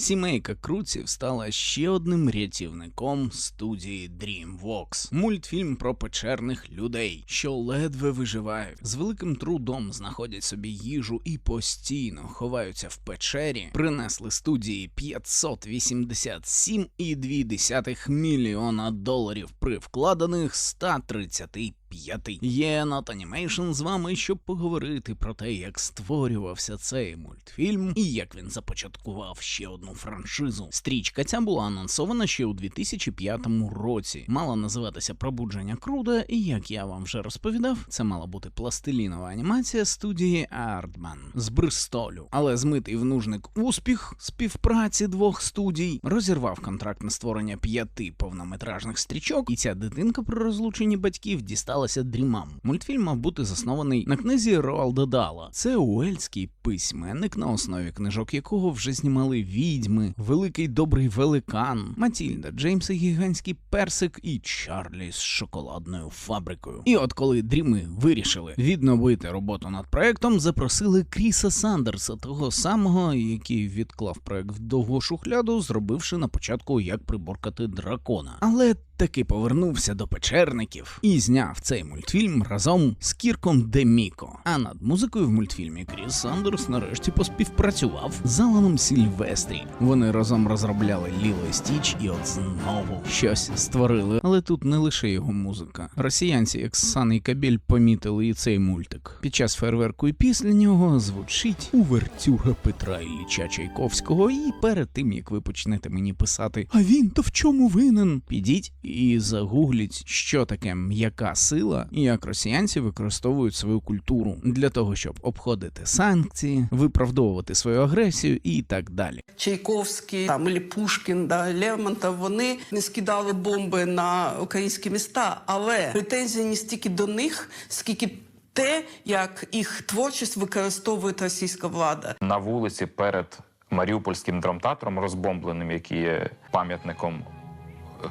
Сімейка Круців стала ще одним рятівником студії DreamWorks. Мультфільм про печерних людей, що ледве виживають, з великим трудом знаходять собі їжу і постійно ховаються в печері. Принесли студії 587,2 мільйона доларів при вкладених 135 п'ятий. Є Animation з вами, щоб поговорити про те, як створювався цей мультфільм і як він започаткував ще одну франшизу. Стрічка ця була анонсована ще у 2005 році. Мала називатися Пробудження Круда, і як я вам вже розповідав, це мала бути пластилінова анімація студії Артман з Бристолю. Але змитий в нужник успіх співпраці двох студій розірвав контракт на створення п'яти повнометражних стрічок, і ця дитинка при розлученні батьків дісталася дрімам. Мультфільм мав бути заснований на книзі Роалда Дала. Це уельський письменник, на основі книжок якого вже знімали відьми, великий добрий великан, Матільда, Джеймс гігантський персик і Чарлі з шоколадною фабрикою. І от коли дріми вирішили відновити роботу над проектом, запросили Кріса Сандерса, того самого, який відклав проект в довгу шухляду, зробивши на початку як приборкати дракона. Але таки повернувся до печерників і зняв цей мультфільм разом з Кірком Деміко. А над музикою в мультфільмі Кріс Сандерс нарешті поспівпрацював з Аланом Сільвестрі. Вони разом розробляли Ліло і Стіч і от знову щось створили. Але тут не лише його музика. Росіянці, як Сан і Кабель, помітили і цей мультик. Під час фейерверку і після нього звучить увертюра Петра Ілліча Чайковського. І перед тим як ви почнете мені писати, а він то в чому винен? Підіть і загугліть, що таке м'яка сила і як росіянці використовують свою культуру для того, щоб обходити санкції, виправдовувати свою агресію і так далі. Чайковський там і Пушкін, да, Лермонтов, вони не скидали бомби на українські міста, але претензії не стільки до них, скільки те, як їх творчість використовує російська влада. на вулиці перед Маріупольським драмтеатром, розбомбленим, який є пам'ятником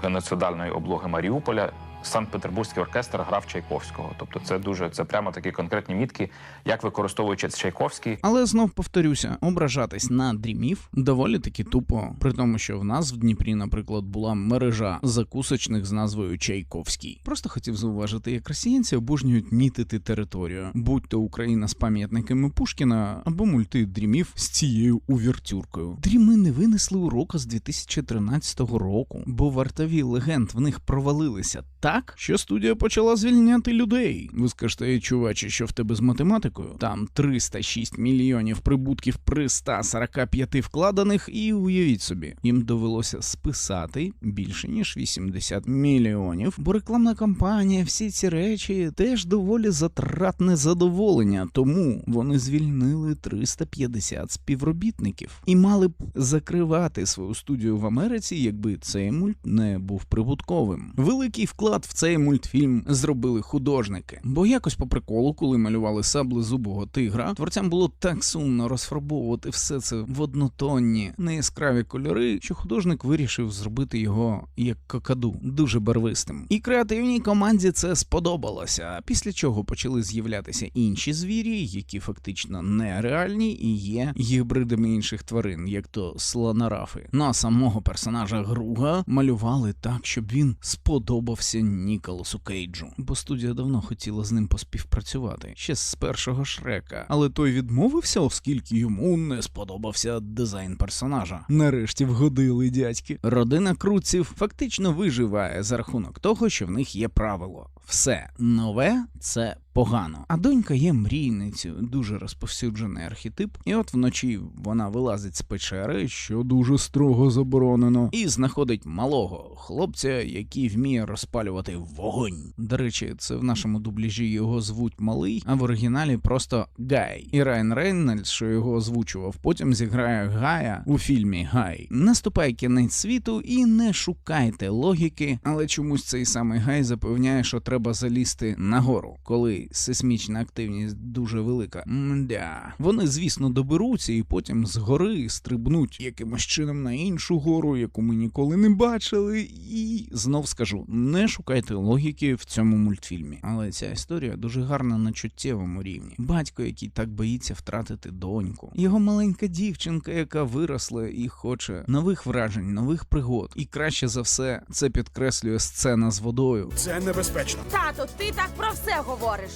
геноцидальної облоги Маріуполя. Санкт-Петербурзький оркестр грав Чайковського. Тобто, це дуже це прямо такі конкретні мітки, як використовуючи Чайковський. Але знов повторюся, ображатись на дрімів доволі таки тупо, при тому, що в нас в Дніпрі, наприклад, була мережа закусочних з назвою Чайковський. Просто хотів зауважити, як росіянці обожнюють мітити територію, будь то Україна з пам'ятниками Пушкіна або мульти дрімів з цією увертюркою. Дріми не винесли урока з 2013 року, бо вартові легенд в них провалилися так, що студія почала звільняти людей. Ви скажете, «Ей, чуваче, що в тебе з математикою? Там 306 мільйонів прибутків при 145 вкладених, і уявіть собі, їм довелося списати більше ніж 80 мільйонів, бо рекламна кампанія, всі ці речі теж доволі затратне задоволення, тому вони звільнили 350 співробітників і мали б закривати свою студію в Америці, якби цей мульт не був прибутковим. Великий вклад в цей мультфільм зробили художники, бо якось по приколу, коли малювали саблезубого тигра, творцям було так сумно розфарбовувати все це в однотонні, неяскраві кольори, що художник вирішив зробити його як какаду, дуже барвистим. І креативній команді це сподобалося. Після чого почали з'являтися інші звірі, які фактично нереальні і є гібридами інших тварин, як то слонарафи. Ну а самого персонажа Груга малювали так, щоб він сподобався Ніколасу Кейджу, бо студія давно хотіла з ним поспівпрацювати ще з першого шрека, але той відмовився, оскільки йому не сподобався дизайн персонажа. Нарешті вгодили дядьки. Родина Круців фактично виживає за рахунок того, що в них є правило: все нове це погано. А донька є мрійницею, дуже розповсюджений архетип. І от вночі вона вилазить з печери, що дуже строго заборонено, і знаходить малого хлопця, який вміє розпалювати вогонь. До речі, це в нашому дубляжі його звуть малий, а в оригіналі просто Гай. І Райан Рейнольдс, що його озвучував, потім зіграє Гая у фільмі Гай. Наступає кінець світу і не шукайте логіки, але чомусь цей самий Гай запевняє, що треба залізти нагору, коли коли сейсмічна активність дуже велика. Мда. Вони, звісно, доберуться і потім з гори стрибнуть якимось чином на іншу гору, яку ми ніколи не бачили. І знов скажу: не шукайте логіки в цьому мультфільмі. Але ця історія дуже гарна на чуттєвому рівні. Батько, який так боїться втратити доньку, його маленька дівчинка, яка виросла і хоче нових вражень, нових пригод. І краще за все це підкреслює сцена з водою. Це небезпечно. Тато, ти так про все говориш.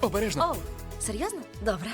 Обережно. Оу, серйозно? Добре.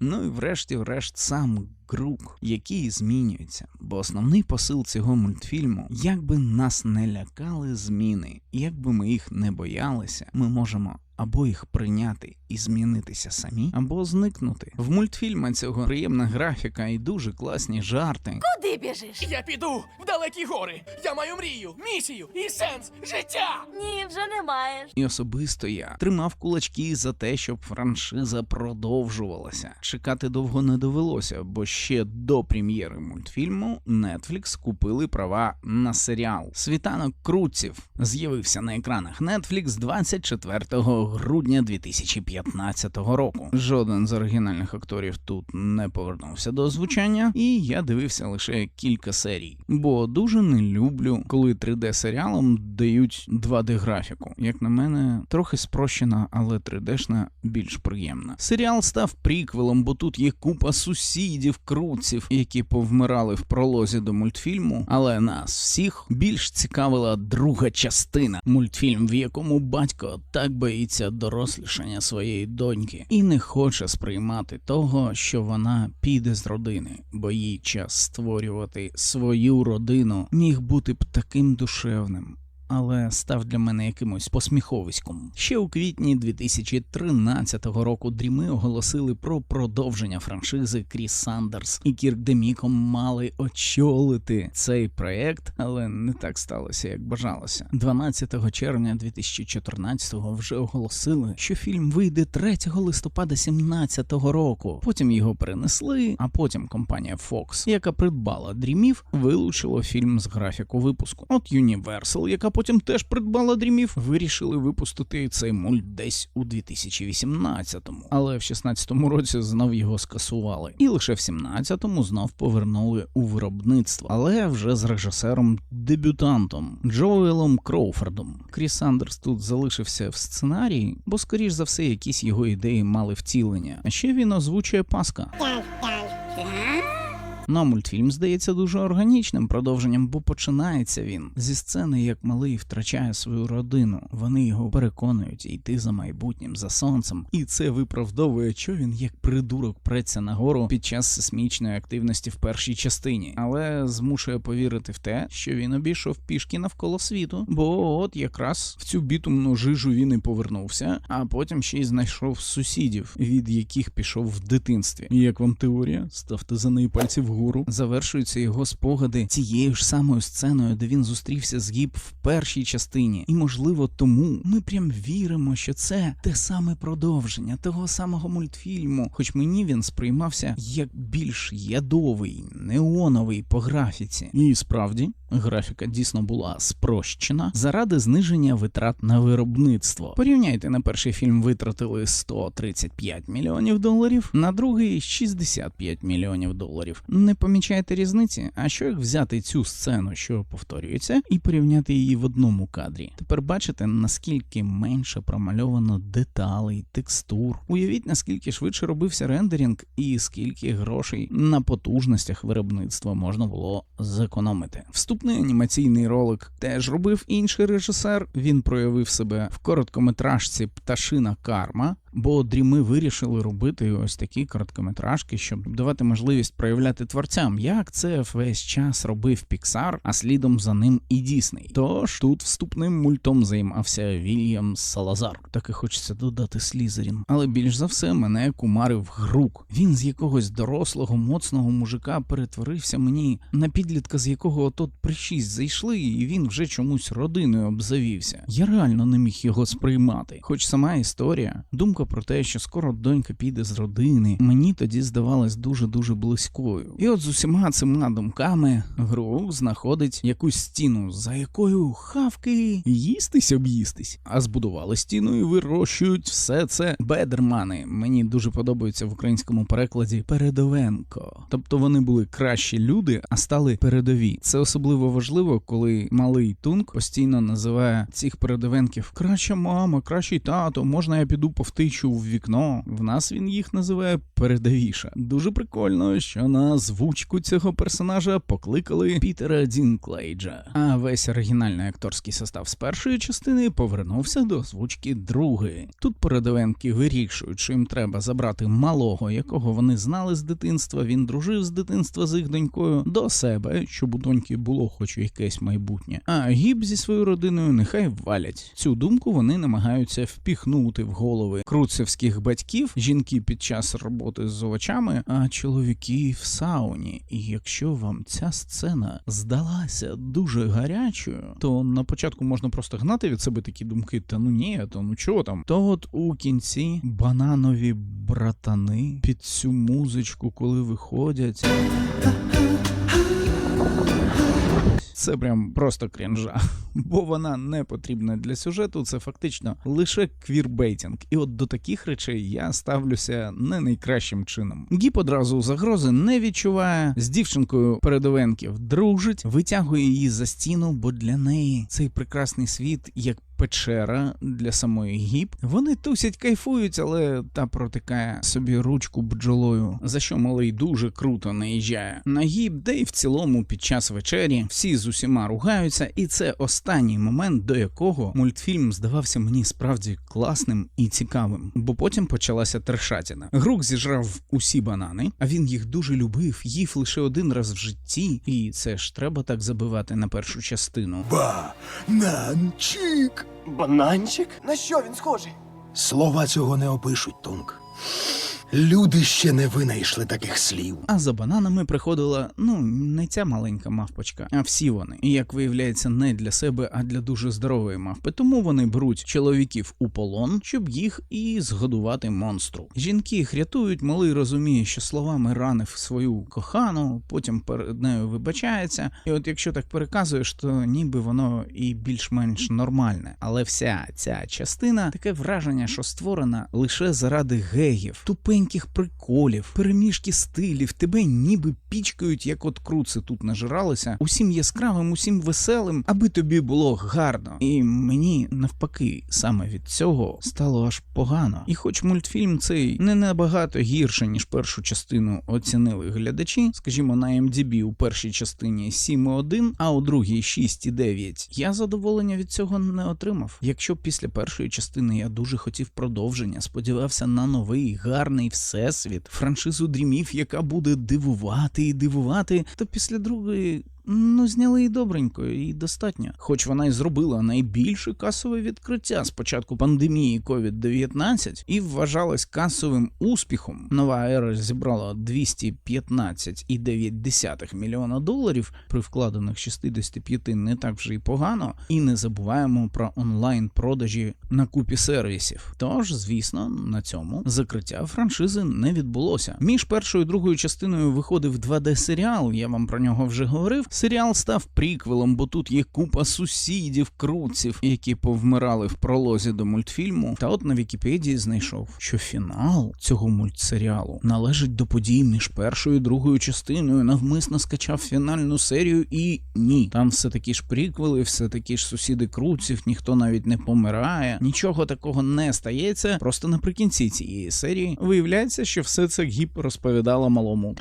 Ну і врешті-врешт сам Грук, який змінюється. Бо основний посил цього мультфільму, як би нас не лякали зміни, як би ми їх не боялися, ми можемо. Або їх прийняти і змінитися самі, або зникнути. В мультфільма цього приємна графіка і дуже класні жарти. Куди біжиш? Я піду в далекі гори. Я маю мрію, місію і сенс життя. Ні, вже не маєш. І особисто я тримав кулачки за те, щоб франшиза продовжувалася. Чекати довго не довелося, бо ще до прем'єри мультфільму Netflix купили права на серіал. Світанок крутців з'явився на екранах Netflix 24 грудня 2015 року. Жоден з оригінальних акторів тут не повернувся до озвучання, і я дивився лише кілька серій, бо дуже не люблю, коли 3D серіалам дають 2D графіку. Як на мене, трохи спрощена, але 3D-шна більш приємна. Серіал став приквелом, бо тут є купа сусідів, крутців, які повмирали в пролозі до мультфільму. Але нас всіх більш цікавила друга частина мультфільм, в якому батько так боїться дорослішання своєї доньки і не хоче сприймати того, що вона піде з родини, бо їй час створювати свою родину міг бути б таким душевним. Але став для мене якимось посміховиськом. Ще у квітні 2013 року дріми оголосили про продовження франшизи Кріс Сандерс і Кірк Деміком мали очолити цей проект, але не так сталося, як бажалося. 12 червня 2014-го вже оголосили, що фільм вийде 3 листопада 2017 року. Потім його перенесли, а потім компанія Fox, яка придбала дрімів, вилучила фільм з графіку випуску. От Universal, яка потім теж придбала дрімів, вирішили випустити цей мульт десь у 2018-му. Але в 16-му році знов його скасували. І лише в 17-му знов повернули у виробництво, але вже з режисером дебютантом Джоелом Кроуфордом. Кріс Сандерс тут залишився в сценарії, бо, скоріш за все, якісь його ідеї мали втілення. А ще він озвучує Паска. Ну, а мультфільм здається дуже органічним продовженням, бо починається він зі сцени, як малий втрачає свою родину. Вони його переконують йти за майбутнім, за сонцем, і це виправдовує, що він як придурок преться нагору під час сейсмічної активності в першій частині, але змушує повірити в те, що він обійшов пішки навколо світу, бо от якраз в цю бітумну жижу він і повернувся, а потім ще й знайшов сусідів, від яких пішов в дитинстві. Як вам теорія? Ставте за неї пальці вгору. Завершуються його спогади цією ж самою сценою, де він зустрівся з Гіп в першій частині. І можливо тому ми прям віримо, що це те саме продовження того самого мультфільму. Хоч мені він сприймався як більш ядовий, неоновий по графіці. І справді. Графіка дійсно була спрощена заради зниження витрат на виробництво. Порівняйте на перший фільм витратили 135 мільйонів доларів, на другий 65 мільйонів доларів. Не помічаєте різниці? А що як взяти цю сцену, що повторюється, і порівняти її в одному кадрі? Тепер бачите, наскільки менше промальовано деталей, текстур. Уявіть, наскільки швидше робився рендеринг, і скільки грошей на потужностях виробництва можна було зекономити. Вступний анімаційний ролик теж робив інший режисер. Він проявив себе в короткометражці Пташина Карма. Бо дріми вирішили робити ось такі короткометражки, щоб давати можливість проявляти творцям, як це весь час робив Піксар, а слідом за ним і Дісней. Тож тут вступним мультом займався Вільям Салазар. Так і хочеться додати Слізерін. Але більш за все мене кумарив грук. Він з якогось дорослого, моцного мужика перетворився мені на підлітка, з якого отот при шість зайшли, і він вже чомусь родиною обзавівся. Я реально не міг його сприймати. Хоч сама історія, думка думка про те, що скоро донька піде з родини, мені тоді здавалась дуже дуже близькою. І от з усіма цими думками гру знаходить якусь стіну, за якою хавки їстись об'їстись. А збудували стіну і вирощують все це бедермани. Мені дуже подобається в українському перекладі передовенко. Тобто вони були кращі люди, а стали передові. Це особливо важливо, коли малий тунк постійно називає цих передовенків краща мама, кращий тато. Можна я піду повтичу в вікно. В нас він їх називає передовіша. Дуже прикольно, що на озвучку цього персонажа покликали Пітера Дінклейджа. А весь оригінальний акторський состав з першої частини повернувся до озвучки другої. Тут передовенки вирішують, що їм треба забрати малого, якого вони знали з дитинства. Він дружив з дитинства з їх донькою до себе, щоб у доньки було хоч якесь майбутнє. А гіб зі своєю родиною нехай валять. Цю думку вони намагаються впіхнути в голови круцевських батьків, жінки під час роботи з овочами, а чоловіки в сауні. І якщо вам ця сцена здалася дуже гарячою, то на початку можна просто гнати від себе такі думки, та ну ні, то ну чого там. То от у кінці бананові братани під цю музичку, коли виходять. Це прям просто крінжа, бо вона не потрібна для сюжету. Це фактично лише квірбейтінг. І от до таких речей я ставлюся не найкращим чином. Гіп одразу загрози не відчуває з дівчинкою передовенків дружить, витягує її за стіну, бо для неї цей прекрасний світ як. Печера для самої гіп. Вони тусять, кайфують, але та протикає собі ручку бджолою, за що малий дуже круто наїжджає на гіп, де й в цілому під час вечері всі з усіма ругаються, і це останній момент, до якого мультфільм здавався мені справді класним і цікавим. Бо потім почалася трешатіна. Грук зіжрав усі банани, а він їх дуже любив, їв лише один раз в житті, і це ж треба так забивати на першу частину. Бананчик. Бананчик? На що він схожий? Слова цього не опишуть, Тунк. Люди ще не винайшли таких слів. А за бананами приходила ну не ця маленька мавпочка, а всі вони. І як виявляється, не для себе, а для дуже здорової мавпи. Тому вони беруть чоловіків у полон, щоб їх і згодувати монстру. Жінки їх рятують, малий розуміє, що словами ранив свою кохану, потім перед нею вибачається. І от якщо так переказуєш, то ніби воно і більш-менш нормальне. Але вся ця частина таке враження, що створена лише заради геїв, тупеньких приколів, переміжки стилів, тебе ніби пічкають, як от круци тут нажиралися, усім яскравим, усім веселим, аби тобі було гарно. І мені навпаки, саме від цього стало аж погано. І хоч мультфільм цей не набагато гірше, ніж першу частину оцінили глядачі, скажімо, на MDB у першій частині 7,1, а у другій 6,9, я задоволення від цього не отримав. Якщо після першої частини я дуже хотів продовження, сподівався на новий гарний всесвіт, франшизу дрімів, яка буде дивувати і дивувати, то після другої. Ну, зняли і добренько, і достатньо. Хоч вона й зробила найбільше касове відкриття з початку пандемії COVID-19 і вважалась касовим успіхом. Нова ера зібрала 215,9 мільйона доларів при вкладених 65 не так вже й погано. І не забуваємо про онлайн продажі на купі сервісів. Тож, звісно, на цьому закриття франшизи не відбулося. Між першою і другою частиною виходив 2D серіал. Я вам про нього вже говорив. Серіал став приквелом, бо тут є купа сусідів, круців, які повмирали в пролозі до мультфільму. Та от на Вікіпедії знайшов, що фінал цього мультсеріалу належить до подій між першою і другою частиною. Навмисно скачав фінальну серію, і ні, там все такі ж приквели, все такі ж сусіди круців, ніхто навіть не помирає. Нічого такого не стається. Просто наприкінці цієї серії виявляється, що все це гіп розповідала малому.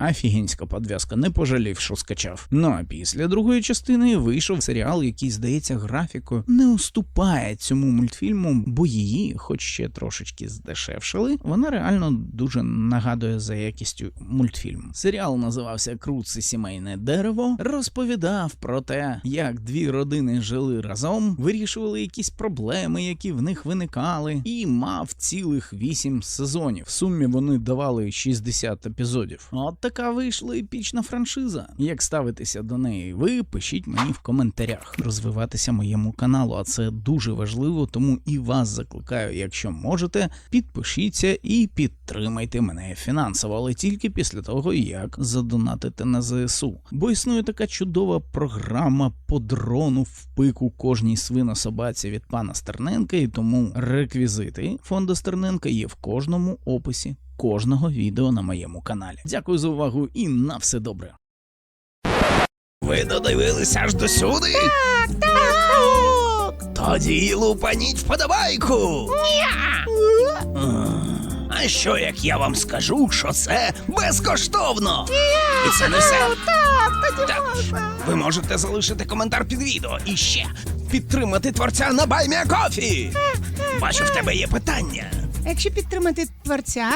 Офігенська подв'язка, не пожалів, що скачав. Ну а після другої частини вийшов серіал, який, здається, графікою не уступає цьому мультфільму, бо її, хоч ще трошечки здешевшили, вона реально дуже нагадує за якістю мультфільм. Серіал називався Круце сімейне дерево, розповідав про те, як дві родини жили разом, вирішували якісь проблеми, які в них виникали, і мав цілих вісім сезонів. В сумі вони давали 60 епізодів. От така вийшла епічна франшиза. Як ставитеся до неї? Ви пишіть мені в коментарях. Розвиватися моєму каналу, а це дуже важливо, тому і вас закликаю, якщо можете, підпишіться і підтримайте мене фінансово, але тільки після того, як задонатите на ЗСУ. Бо існує така чудова програма по дрону в пику кожній свинособаці від пана Стерненка, і тому реквізити фонду Стерненка є в кожному описі кожного відео на моєму каналі. Дякую за увагу і на все добре. Ви додивилися аж до сюди? Так, так. Тоді лупаніть вподобайку. А що як я вам скажу, що це безкоштовно? І це не все. Так, ви можете залишити коментар під відео і ще підтримати творця на Баймія Кофі. Бачу, в тебе є питання. Якщо підтримати творця,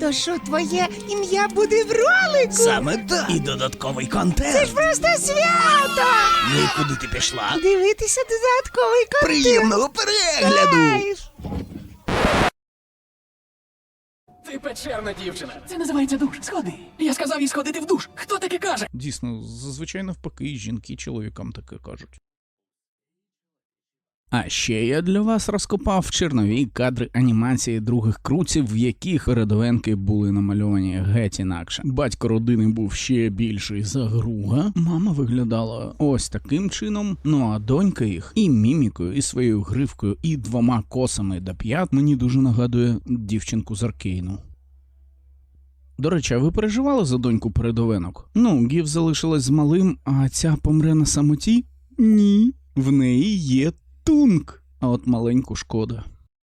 то що твоє ім'я буде в ролику? Саме так. І додатковий контент. Просто свято! Ну і куди ти пішла? Дивитися додатковий контент. Приємного перегляду! Знаєш. Ти печерна дівчина. Це називається душ. Сходи. Я сказав їй сходити в душ. Хто таке каже? Дійсно, зазвичай навпаки, жінки чоловікам таке кажуть. А ще я для вас розкопав чернові кадри анімації других круців, в яких передовенки були намальовані геть інакше. Батько родини був ще більший за груга. Мама виглядала ось таким чином. Ну а донька їх і мімікою, і своєю гривкою, і двома косами до п'ят мені дуже нагадує дівчинку з Аркейну. До речі, а ви переживали за доньку передовинок? Ну, Гів залишилась з малим, а ця помре на самоті? Ні. В неї є тунк. А от маленьку шкода.